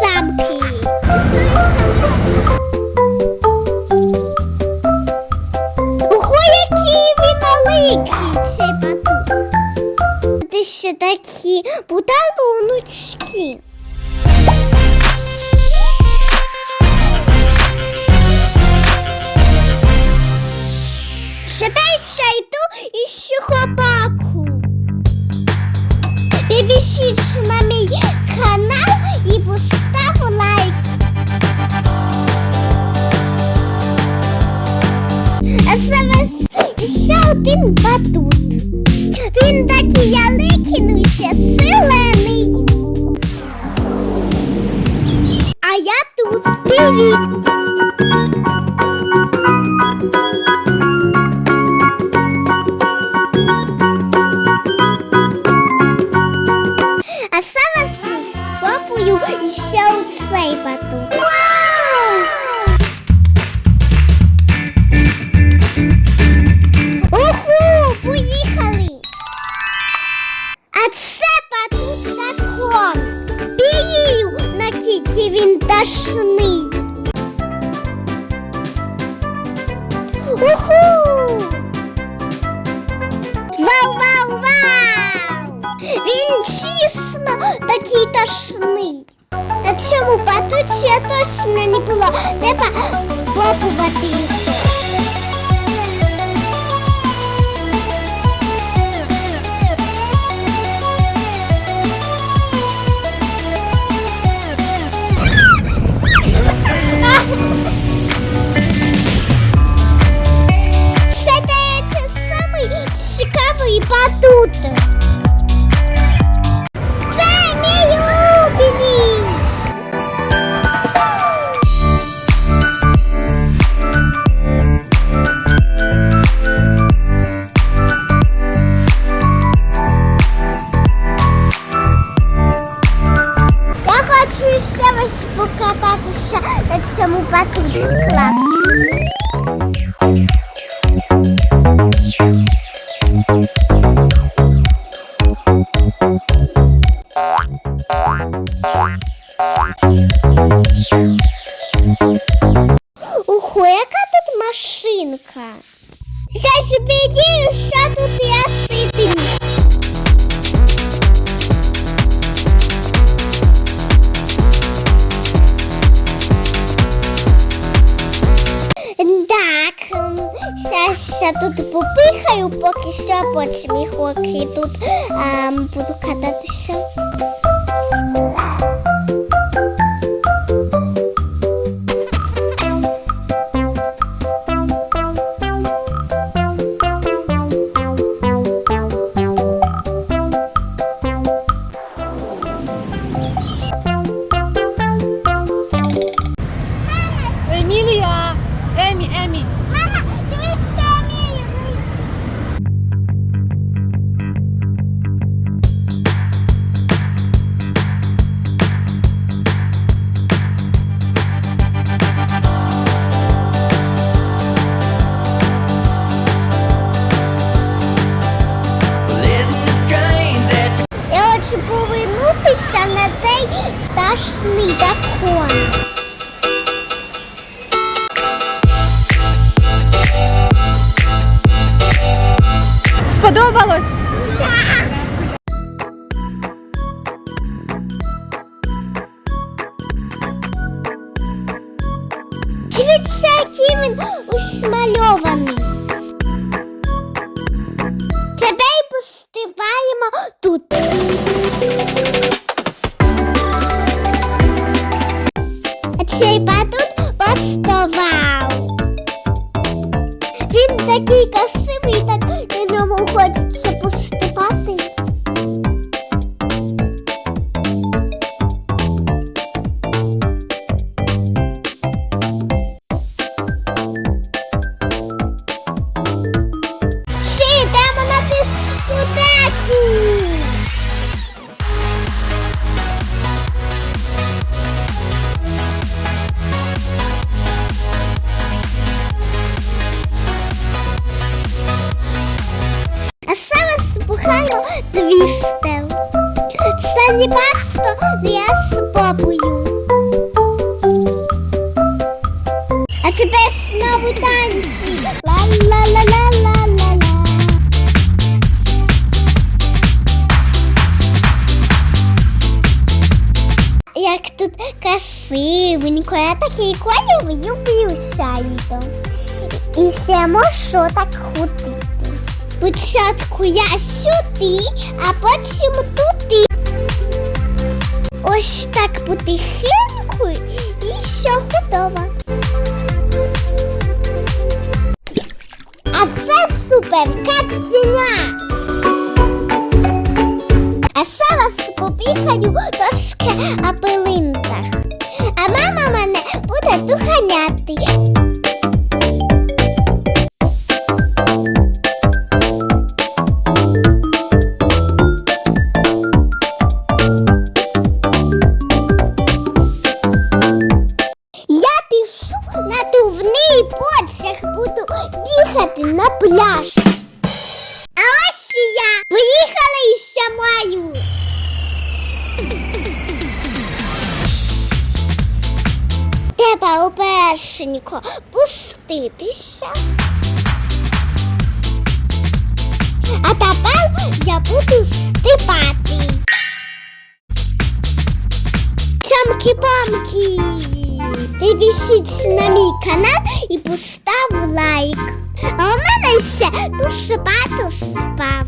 самки. Пішли самки. Ого, який він великий цей батут. Тут ще такі подаруночки. Тепер ще йду і ще хлопаку. Підпишіться на мій канал і зараз ще один батут. Він такий яликий, ну ще зелений. А я тут. Привіт! Ще оцей батут. Вау! Ого, поїхали! А це батут дракон. Бію, наскільки він дашний. Уху! Вау, вау, вау! Він чесно такий тошний. Цьому я точно не було. Треба пробувати покататися на цьому батуті класу. Ого, яка тут машинка. Зараз собі ідею, що тут я ситиму. Я тут попихаю, поки що потім їх і тут ем, буду кататися. Дивіться, який він усмальований. Тебе й постиваємо тут. А цей не пасто, но я с бабою. А теперь знову танці. Лалалала. Як тут красивенько, я такий колір люблю їду. І ще можу так ходити. Спочатку я сюди, а потім туди. Потихеньку і все готово. А це супер каченя. А зараз побігаю трошки на пилинках. А мама мене буде доганяти. На пляж. А ось і я. Поїхали і маю. Треба обереженько пуститися. А тепер я буду стипати. Чамки-бамки! Підпишіться на мій канал і постав лайк. А у мене ще дуже багато справ.